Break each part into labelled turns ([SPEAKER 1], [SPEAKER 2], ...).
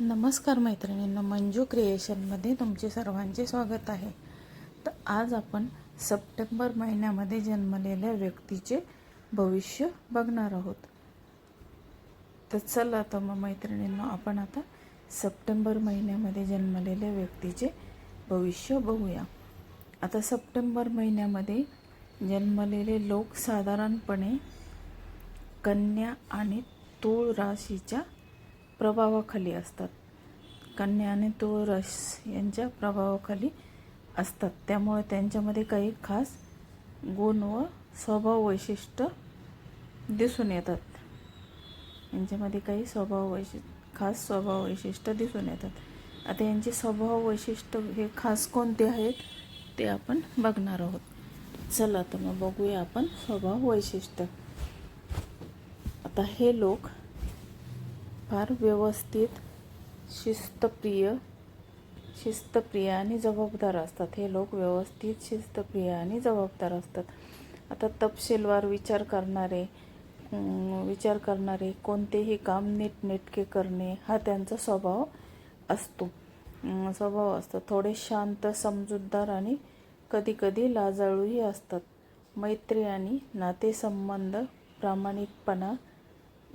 [SPEAKER 1] नमस्कार मैत्रिणींनो मंजू क्रिएशनमध्ये तुमचे सर्वांचे स्वागत आहे. तर आज आपण सप्टेंबर महिन्यामध्ये जन्मलेल्या व्यक्तीचे भविष्य बघणार आहोत. तर चला तर मग मैत्रिणींनो आपण आता सप्टेंबर महिन्यामध्ये जन्मलेल्या व्यक्तीचे भविष्य बघूया. आता सप्टेंबर महिन्यामध्ये जन्मलेले लोक साधारणपणे कन्या आणि तूळ राशीच्या प्रभावाखाली असतात. कन्या आणि तो रस यांच्या प्रभावाखाली असतात. त्यामुळे त्यांच्यामध्ये काही खास गुण व स्वभाव वैशिष्ट्य दिसून येतात. यांच्यामध्ये काही स्वभाव वैशि खास स्वभाव वैशिष्ट्य दिसून येतात. आता यांचे स्वभाव वैशिष्ट्य हे खास कोणते आहेत ते आपण बघणार आहोत. चला तर मग बघूया आपण स्वभाव वैशिष्ट्य. आता हे लोक फार व्यवस्थित शिस्तप्रिय शिस्तप्रिय आणि जबाबदार असतात. हे लोक व्यवस्थित शिस्तप्रिय आणि जबाबदार असतात. आता तपशीलवार विचार करणारे विचार करणारे कोणतेही काम नीटनेटके करणे हा त्यांचा स्वभाव असतो. स्वभाव असतो. थोडे शांत समजूतदार आणि कधीकधी लाजाळूही असतात. मैत्री आणि नातेसंबंध प्रामाणिकपणा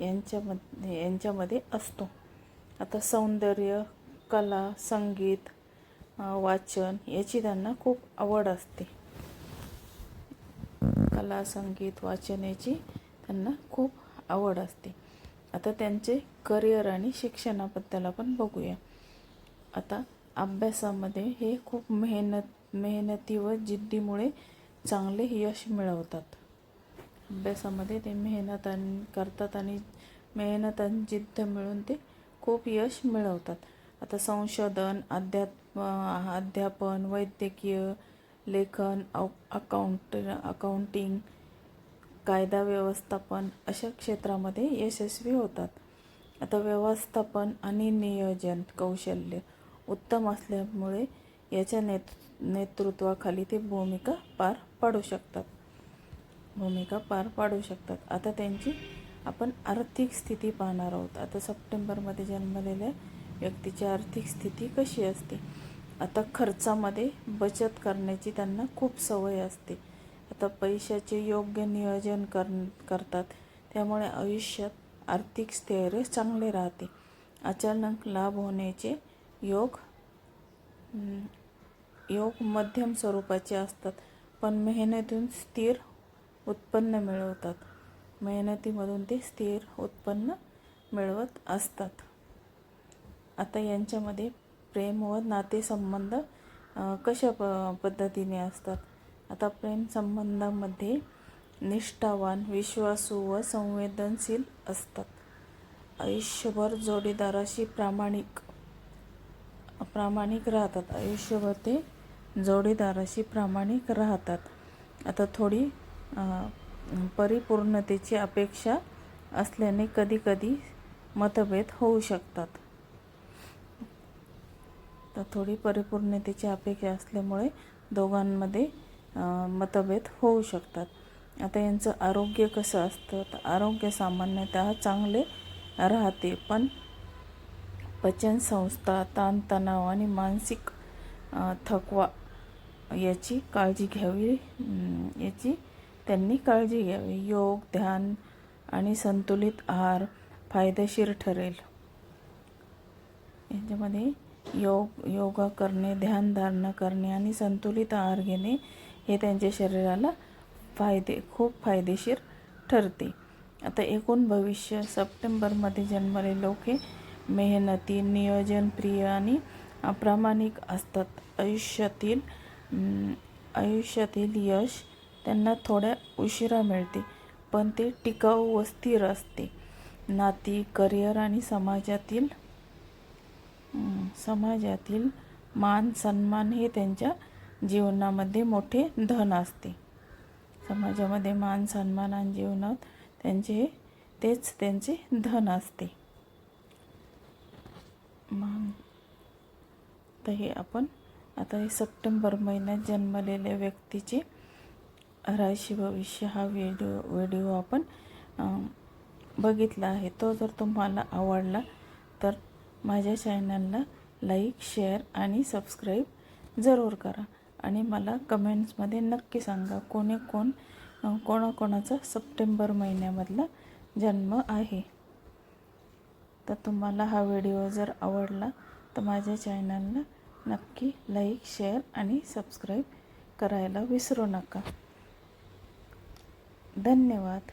[SPEAKER 1] यांच्यामध्ये यांच्यामध्ये असतो. आता सौंदर्य कला संगीत वाचन याची त्यांना खूप आवड असते. कला संगीत वाचन याची त्यांना खूप आवड असते. आता त्यांचे करिअर आणि शिक्षणाबद्दल आपण बघूया. आता अभ्यासामध्ये हे खूप मेहनत मेहनती व जिद्दीमुळे चांगले यश मिळवतात. अभ्यासामध्ये ते मेहनत आणि करतात आणि मेहनत आणि जिद्द मिळून ते खूप यश मिळवतात. आता संशोधन अध्यात्म अध्यापन वैद्यकीय लेखन अ अकाउंट अकाउंटिंग कायदा व्यवस्थापन अशा क्षेत्रामध्ये यशस्वी होतात. आता व्यवस्थापन आणि नियोजन कौशल्य उत्तम असल्यामुळे याच्या नेत नेतृत्वाखाली ते भूमिका पार पाडू शकतात. भूमिका पार पाडू शकतात. आता त्यांची आपण आर्थिक स्थिती पाहणार आहोत. आता सप्टेंबरमध्ये जन्मलेल्या व्यक्तीची आर्थिक स्थिती कशी असते? आता खर्चामध्ये बचत करण्याची त्यांना खूप सवय असते. आता पैशाचे योग्य नियोजन कर करतात. त्यामुळे आयुष्यात आर्थिक स्थैर्य चांगले राहते. अचानक लाभ होण्याचे योग योग मध्यम स्वरूपाचे असतात. पण मेहनतीतून स्थिर उत्पन्न मिळवतात. मेहनतीमधून ते स्थिर उत्पन्न मिळवत असतात. आता यांच्यामध्ये प्रेम व नातेसंबंध कशा प पद्धतीने असतात? आता प्रेम संबंधामध्ये निष्ठावान विश्वासू व संवेदनशील असतात. आयुष्यभर जोडीदाराशी प्रामाणिक प्रामाणिक राहतात. आयुष्यभर ते जोडीदाराशी प्रामाणिक राहतात. आता थोडी परिपूर्णतेची अपेक्षा असल्याने कधीकधी मतभेद होऊ शकतात. तर थोडी परिपूर्णतेची अपेक्षा असल्यामुळे दोघांमध्ये मतभेद होऊ शकतात. आता यांचं आरोग्य कसं असतं? तर आरोग्य सामान्यतः चांगले राहते पण पचनसंस्था ताणतणाव आणि मानसिक थकवा याची काळजी घ्यावी याची त्यांनी काळजी घ्यावी. योग ध्यान आणि संतुलित आहार फायदेशीर ठरेल. यांच्यामध्ये योग योगा करणे ध्यानधारणा करणे आणि संतुलित आहार घेणे हे त्यांच्या शरीराला फायदे खूप फायदेशीर ठरते. आता एकूण भविष्य सप्टेंबरमध्ये जन्मले लोक हे मेहनती नियोजनप्रिय आणि प्रामाणिक असतात. आयुष्यातील आयुष्यातील यश त्यांना थोड्या उशिरा मिळते पण ते टिकाऊ व स्थिर असते. नाती करिअर आणि समाजातील समाजातील मान सन्मान हे त्यांच्या जीवनामध्ये मोठे धन असते. समाजामध्ये मान सन्मान आणि जीवनात त्यांचे हे- तेच त्यांचे धन असते. मान तर हे आपण आता हे सप्टेंबर महिन्यात जन्मलेल्या व्यक्तीचे राशी भविष्य हा व्हिडिओ व्हिडिओ आपण बघितला आहे. तो जर तुम्हाला आवडला तर माझ्या चॅनलला लाईक शेअर आणि सबस्क्राईब जरूर करा. आणि मला कमेंट्समध्ये नक्की सांगा कोणी कोण कोणाकोणाचा सप्टेंबर महिन्यामधला जन्म आहे. तर तुम्हाला हा व्हिडिओ जर आवडला तर माझ्या चॅनलला नक्की लाईक शेअर आणि सबस्क्राईब करायला विसरू नका. धन्यवाद.